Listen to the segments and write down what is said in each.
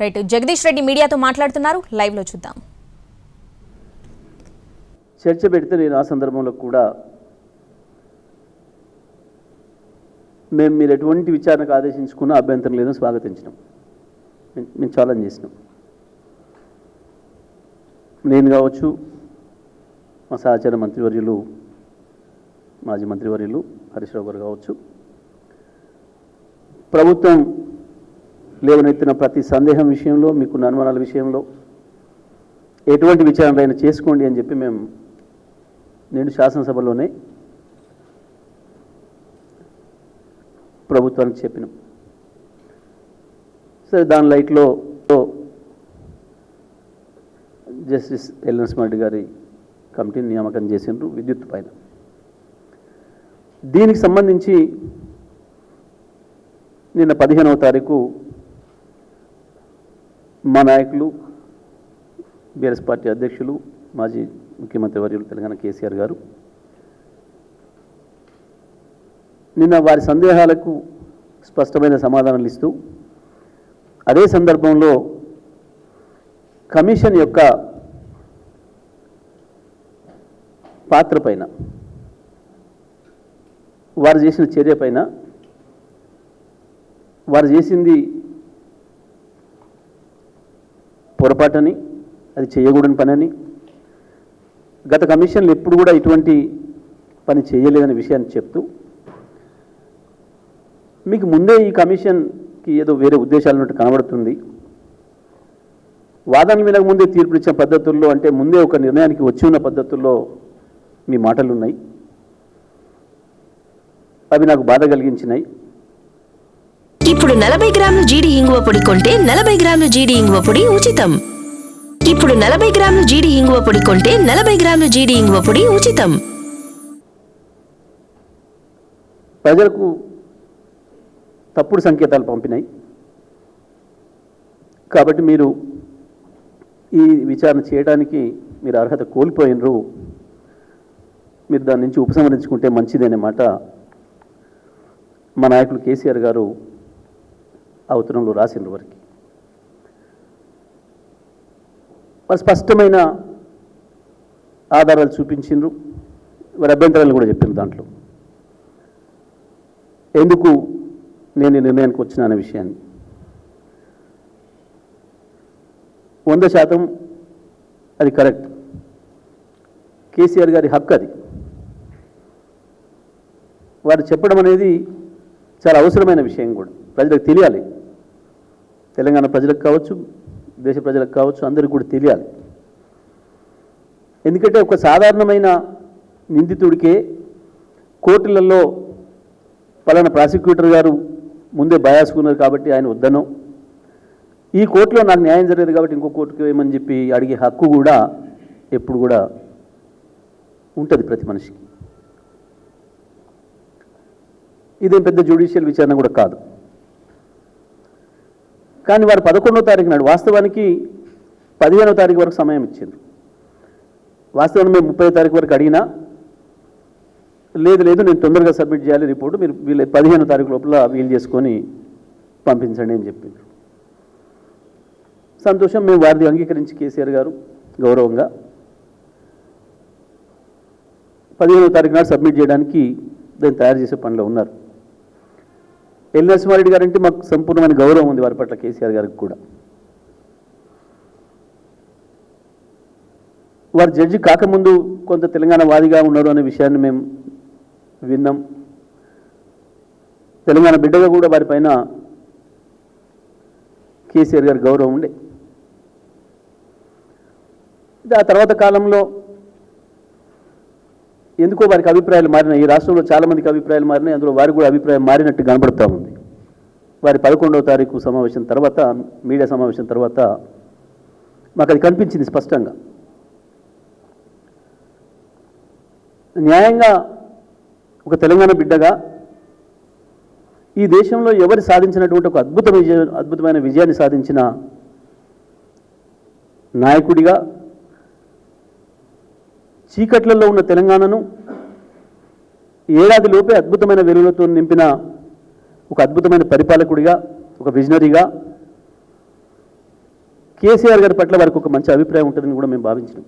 Right Jagadish Reddy మీడియాతో మాట్లాడుతున్నారు. లైవ్లో చూద్దాం. చర్చ పెడితే నేను ఆ సందర్భంలో కూడా మేము మీరు ఎటువంటి విచారణకు ఆదేశించుకున్న అభ్యంతరం లేదని స్వాగతించినాం. మేము- ఛాలెంజ్ చేసినాం. నేను కావచ్చు మా సహచార మంత్రివర్యులు మాజీ మంత్రివర్యులు హరీష్ రావు గారు కావచ్చు ప్రభుత్వం లేవనెత్తిన ప్రతి సందేహం విషయంలో మీకున్న అనుమానాల విషయంలో ఎటువంటి విచారణ చేసుకోండి అని చెప్పి మేము నేను శాసనసభలోనే ప్రభుత్వానికి చెప్పినాం. సరే దాని లైట్లో జస్టిస్ ఎల్ నరసింహారెడ్డి గారి కమిటీని నియామకం చేసిండ్రు విద్యుత్ పైన. దీనికి సంబంధించి నిన్న పదిహేనవ తారీఖు మా నాయకులు బీఆర్ఎస్ పార్టీ అధ్యక్షులు మాజీ ముఖ్యమంత్రి వర్యులు తెలంగాణ కేసీఆర్ గారు. నిన్న వారి సందేహాలకు స్పష్టమైన సమాధానాలు ఇస్తూ అదే సందర్భంలో కమిషన్ యొక్క పాత్ర పైన వారు చేసిన చర్య పైన వారు చేసింది పొరపాటని అది చేయకూడని పనని. గత కమిషన్లు ఎప్పుడు కూడా ఇటువంటి పని చేయలేదనే విషయాన్ని చెప్తూ మీకు ముందే ఈ కమిషన్కి ఏదో వేరే ఉద్దేశాలు ఉన్నట్టు కనబడుతుంది. వాదనలు వినక ముందే తీర్పులు ఇచ్చిన పద్ధతుల్లో అంటే ముందే ఒక నిర్ణయానికి వచ్చి ఉన్న పద్ధతుల్లో మీ మాటలు ఉన్నాయి అవి నాకు బాధ కలిగించినాయి. ఇప్పుడు నలభై గ్రాముల జీడి ఇంగువ పొడి కొంటే నలభై గ్రాముల జీడి ఇంగువ పొడి ఉచితం. ఇప్పుడు నలభై గ్రాముల జీడి ఇంగువ పొడి కొంటే నలభై గ్రాముల జీడి ఇంగువ పొడి ఉచితం. ప్రజలకు తప్పుడు సంకేతాలు పంపినాయి. కాబట్టి మీరు ఈ విచారణ చేయడానికి మీరు అర్హత కోల్పోయినరు. మీరు దాని నుంచి ఉపసంహరించుకుంటే మంచిదనే మాట మా నాయకులు కేసీఆర్ గారు ఆ ఉత్తరంలో రాసిండ్రు వారికి. వారు స్పష్టమైన ఆధారాలు చూపించిండ్రు. వారి అభ్యంతరాలు కూడా చెప్పిండ్రు దాంట్లో. ఎందుకు నేను నిర్ణయానికి వచ్చిన అనే విషయాన్ని. వంద శాతం అది కరెక్ట్. కేసీఆర్ గారి హక్కు అది. వారు చెప్పడం అనేది చాలా అవసరమైన విషయం కూడా. ప్రజలకు తెలియాలి. తెలంగాణ ప్రజలకు కావచ్చు దేశ ప్రజలకు కావచ్చు అందరికీ కూడా తెలియాలి. ఎందుకంటే ఒక సాధారణమైన నిందితుడికే కోర్టులలో పలానా ప్రాసిక్యూటర్ గారు ముందే బయాసుకున్నారు కాబట్టి ఆయన వద్దను. ఈ కోర్టులో నాకు న్యాయం జరగదు కాబట్టి ఇంకో కోర్టుకి వేయమని చెప్పి అడిగే హక్కు కూడా ఎప్పుడు కూడా ఉంటుంది ప్రతి మనిషికి. ఇదేం పెద్ద జ్యుడిషియల్ విచారణ కూడా కాదు. కానీ వారు పదకొండో తారీఖు నాడు వాస్తవానికి పదిహేనో తారీఖు వరకు సమయం ఇచ్చింది. వాస్తవానికి మేము ముప్పై తారీఖు వరకు అడిగినా లేదు లేదు నేను తొందరగా సబ్మిట్ చేయాలి రిపోర్టు మీరు వీళ్ళ పదిహేనో తారీఖు లోపల వీలు చేసుకొని పంపించండి అని చెప్పింది సంతోషం మేము వారిని అంగీకరించి కేసీఆర్ గారు గౌరవంగా పదిహేనో తారీఖు నాడు సబ్మిట్ చేయడానికి దాన్ని తయారు చేసే పనిలో ఉన్నారు. ఎల్ నరసింహారెడ్డి గారు అంటే మాకు సంపూర్ణమైన గౌరవం ఉంది వారి పట్ల కేసీఆర్ గారికి కూడా. వారు జడ్జి కాకముందు కొంత తెలంగాణ వాదిగా ఉన్నారు అనే విషయాన్ని మేము విన్నాం. తెలంగాణ బిడ్డగా కూడా వారిపైన కేసీఆర్ గారి గౌరవం ఉండే. ఆ తర్వాత కాలంలో ఎందుకో వారికి అభిప్రాయాలు మారినాయి. ఈ రాష్ట్రంలో చాలామందికి అభిప్రాయాలు మారినాయి. అందులో వారికి కూడా అభిప్రాయం మారినట్టు కనబడుతూ ఉంది. వారి పదకొండవ తారీఖు సమావేశం తర్వాత మీడియా సమావేశం తర్వాత మాకు అది కనిపించింది స్పష్టంగా. న్యాయంగా ఒక తెలంగాణ బిడ్డగా ఈ దేశంలో ఎవరు సాధించినటువంటి ఒక అద్భుత విజయ అద్భుతమైన విజయాన్ని సాధించిన నాయకుడిగా చీకట్లలో ఉన్న తెలంగాణను ఏడాది లోపే అద్భుతమైన వెలుగులతో నింపిన ఒక అద్భుతమైన పరిపాలకుడిగా ఒక విజనరీగా కేసీఆర్ గారి పట్ల వారికి ఒక మంచి అభిప్రాయం ఉంటుందని కూడా మేము భావించినాం.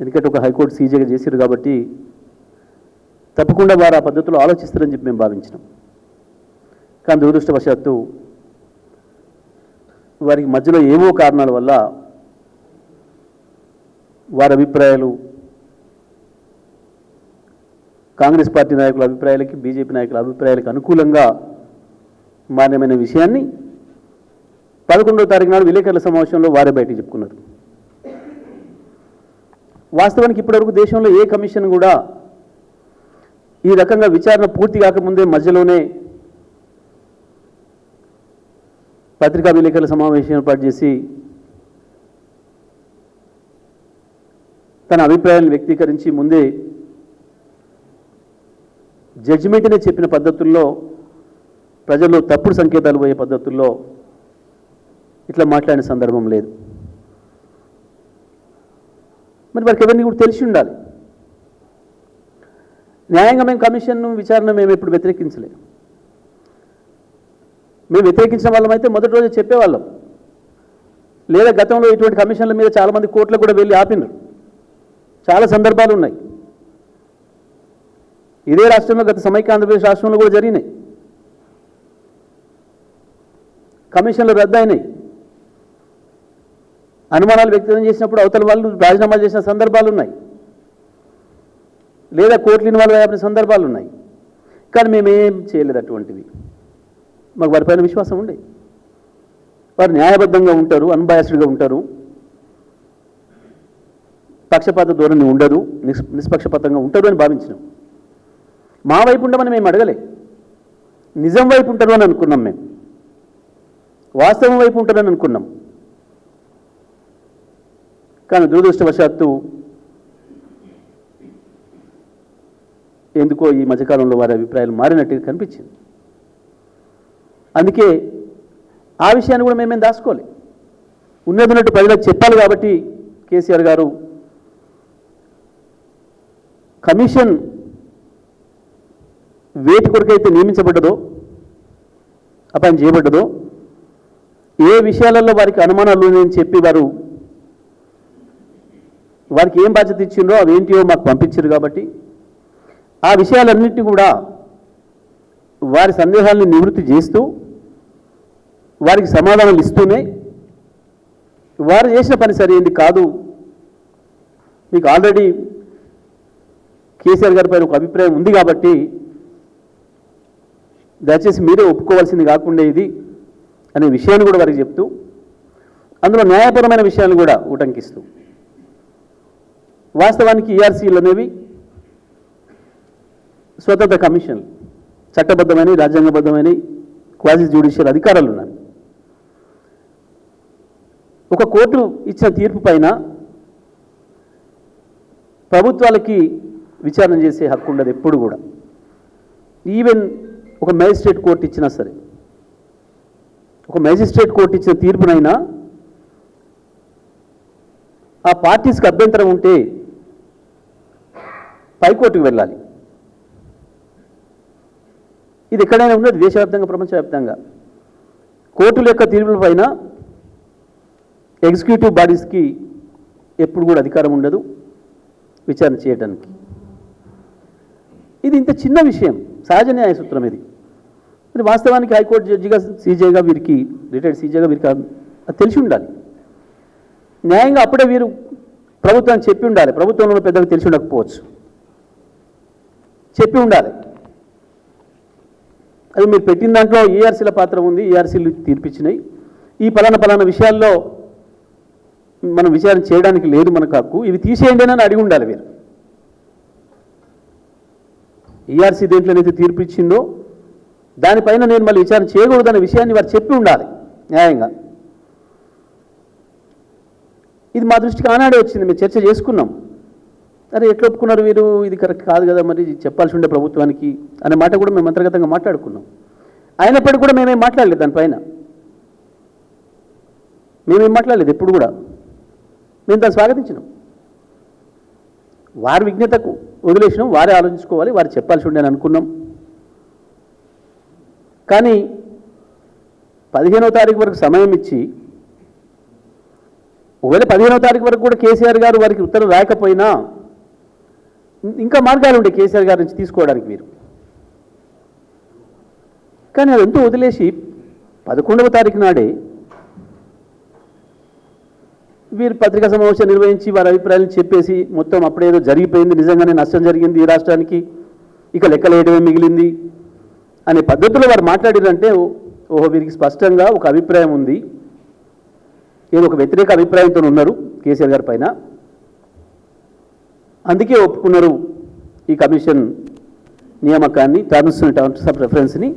ఎందుకంటే ఒక హైకోర్టు సీజేగా చేశారు కాబట్టి తప్పకుండా వారు ఆ పద్ధతిలో ఆలోచిస్తారని చెప్పి మేము భావించినాం. కానీ దురదృష్టవశాత్తు వారికి మధ్యలో ఏవో కారణాల వల్ల వారి అభిప్రాయాలు కాంగ్రెస్ పార్టీ నాయకుల అభిప్రాయాలకి బీజేపీ నాయకుల అభిప్రాయాలకు అనుకూలంగా మాన్యమైన విషయాన్ని పదకొండవ తారీఖు నాడు విలేకరుల సమావేశంలో వారే బయటకు చెప్పుకున్నారు. వాస్తవానికి ఇప్పటివరకు దేశంలో ఏ కమిషన్ కూడా ఈ రకంగా విచారణ పూర్తి కాకముందే మధ్యలోనే పత్రికా విలేకరుల సమావేశం ఏర్పాటు చేసి తన అభిప్రాయాలను వ్యక్తీకరించి ముందే జడ్జిమెంట్నే చెప్పిన పద్ధతుల్లో ప్రజల్లో తప్పుడు సంకేతాలు పోయే పద్ధతుల్లో ఇట్లా మాట్లాడిన సందర్భం లేదు. మరి వారికి ఎవరిని కూడా తెలిసి ఉండాలి. న్యాయంగా మేము కమిషన్ను విచారణ మేము ఎప్పుడు వ్యతిరేకించలేదు మేము వ్యతిరేకించిన వాళ్ళమైతే మొదటి రోజు చెప్పేవాళ్ళం. లేదా గతంలో ఇటువంటి కమిషన్ల మీద చాలామంది కోర్టులకు కూడా వెళ్ళి ఆపినారు. చాలా సందర్భాలు ఉన్నాయి. ఇదే రాష్ట్రంలో గత సమైక్య ఆంధ్రప్రదేశ్ రాష్ట్రంలో కూడా జరిగినాయి. కమిషన్లు రద్దయినాయి. అనుమానాలు వ్యక్తం చేసినప్పుడు అవతల వాళ్ళు రాజీనామా చేసిన సందర్భాలు ఉన్నాయి. లేదా కోర్టులు ఇన్వాల్వ్ అయిన సందర్భాలు ఉన్నాయి. కానీ మేమేం చేయలేదు అటువంటివి. మాకు వారిపైన విశ్వాసం ఉండే వారు న్యాయబద్ధంగా ఉంటారు అన్బయాస్డ్గా ఉంటారు. పక్షపాత ధోరణి ఉండదు నిస్ నిష్పక్షపాతంగా ఉంటారు అని భావించినాం. మా వైపు ఉండమని మేము అడగలే. నిజం వైపు ఉంటారు అని అనుకున్నాం మేము. వాస్తవం వైపు ఉంటారని అనుకున్నాం. కానీ దురదృష్టవశాత్తు ఎందుకో ఈ మధ్యకాలంలో వారి అభిప్రాయాలు మారినట్టు కనిపించింది. అందుకే ఆ విషయాన్ని కూడా మేమేం దాచుకోలే. ఉన్నది ఉన్నట్టు ప్రజలకు చెప్పాలి కాబట్టి కేసీఆర్ గారు కమిషన్ వేటి కొరకైతే నియమించబడ్డదో అపాయింట్ చేయబడ్డదో ఏ విషయాలలో వారికి అనుమానాలు ఉన్నాయని చెప్పి వారు వారికి ఏం బాధ్యత ఇచ్చిండ్రో అవి ఏంటియో మాకు పంపించారు కాబట్టి ఆ విషయాలన్నింటినీ కూడా వారి సందేహాలను నివృత్తి చేస్తూ వారికి సమాధానాలు ఇస్తూనే వారు చేసిన పని సరైంది కాదు. మీకు ఆల్రెడీ కేసీఆర్ గారి పైన ఒక అభిప్రాయం ఉంది కాబట్టి దయచేసి మీరే ఒప్పుకోవాల్సింది కాకుండా ఇది అనే విషయాన్ని కూడా వారికి చెప్తూ అందులో న్యాయపరమైన విషయాన్ని కూడా ఉటంకిస్తూ వాస్తవానికి ఈఆర్సీలు అనేవి స్వతంత్ర కమిషన్ చట్టబద్ధమైన రాజ్యాంగబద్ధమైన క్వాజీ జ్యుడిషియల్ అధికారాలు ఉన్నాయి. ఒక కోర్టు ఇచ్చిన తీర్పు పైన ప్రభుత్వాలకి విచారణ చేసే హక్కు ఉండదు ఎప్పుడు కూడా. ఈవెన్ ఒక మ్యాజిస్ట్రేట్ కోర్టు ఇచ్చినా సరే. ఒక మ్యాజిస్ట్రేట్ కోర్టు ఇచ్చిన తీర్పునైనా ఆ పార్టీస్కి అభ్యంతరం ఉంటే పైకోర్టుకు వెళ్ళాలి. ఇది ఎక్కడైనా ఉన్నది? దేశవ్యాప్తంగా ప్రపంచవ్యాప్తంగా. కోర్టుల యొక్క తీర్పుల పైన ఎగ్జిక్యూటివ్ బాడీస్కి ఎప్పుడు కూడా అధికారం ఉండదు విచారణ చేయడానికి ఇది ఇంత చిన్న విషయం. సహజ న్యాయ సూత్రం ఇది. మరి వాస్తవానికి హైకోర్టు జడ్జిగా సీజేగా వీరికి రిటైర్డ్ సీజేగా వీరికి అది తెలిసి ఉండాలి. న్యాయంగా అప్పుడే వీరు ప్రభుత్వానికి చెప్పి ఉండాలి. ప్రభుత్వంలో పెద్దగా తెలిసి ఉండకపోవచ్చు. చెప్పి ఉండాలి. అది మీరు పెట్టిన దాంట్లో ఈఆర్సీల పాత్ర ఉంది ఈఆర్సీలు తీర్పిచ్చినాయి. ఈ పలానా పలానా విషయాల్లో మనం విచారణ చేయడానికి లేదు మనకు హక్కు. ఇవి తీసేయండి అని అడిగి ఉండాలి మీరు ఈఆర్సీ దేంట్లోనైతే తీర్పు ఇచ్చిందో దానిపైన నేను మళ్ళీ విచారణ చేయకూడదనే విషయాన్ని వారు చెప్పి ఉండాలి న్యాయంగా. ఇది మా దృష్టికి ఆనాడే వచ్చింది మేము చర్చ చేసుకున్నాం. అరే ఎట్లా ఒప్పుకున్నారు వీరు? ఇది కరెక్ట్ కాదు కదా మరి చెప్పాల్సి ఉండే ప్రభుత్వానికి అనే మాట కూడా మేము అంతర్గతంగా మాట్లాడుకున్నాం. అయినప్పటికీ కూడా మేమేం మాట్లాడలేదు దానిపైన. మేమేం మాట్లాడలేదు ఎప్పుడు కూడా. మేము దాన్ని స్వాగతించినాం. వారి విజ్ఞతకు వదిలేసినాం వారే ఆలోచించుకోవాలి వారు చెప్పాల్సి ఉండే అని అనుకున్నాం. కానీ పదిహేనవ తారీఖు వరకు సమయం ఇచ్చి ఒకవేళ పదిహేనవ తారీఖు వరకు కూడా కేసీఆర్ గారు వారికి ఉత్తరం రాకపోయినా ఇంకా మార్గాలు ఉండే కేసీఆర్ గారి నుంచి తీసుకోవడానికి మీరు కానీ అదంతా వదిలేసి పదకొండవ తారీఖు నాడే వీరు పత్రికా సమావేశం నిర్వహించి వారి అభిప్రాయాలు చెప్పేసి మొత్తం అప్పుడేదో జరిగిపోయింది. నిజంగానే నష్టం జరిగింది ఈ రాష్ట్రానికి. ఇక లెక్కలేయడమే మిగిలింది. అనే పద్ధతిలో వారు మాట్లాడారంటే ఓహో వీరికి స్పష్టంగా ఒక అభిప్రాయం ఉంది. ఏదో ఒక వ్యతిరేక అభిప్రాయంతో ఉన్నారు కేసీఆర్ గారి పైన. అందుకే ఒప్పుకున్నారు ఈ కమిషన్ నియామకాన్ని టర్మ్స్ టర్మ్స్ ఆఫ్ రెఫరెన్స్ని.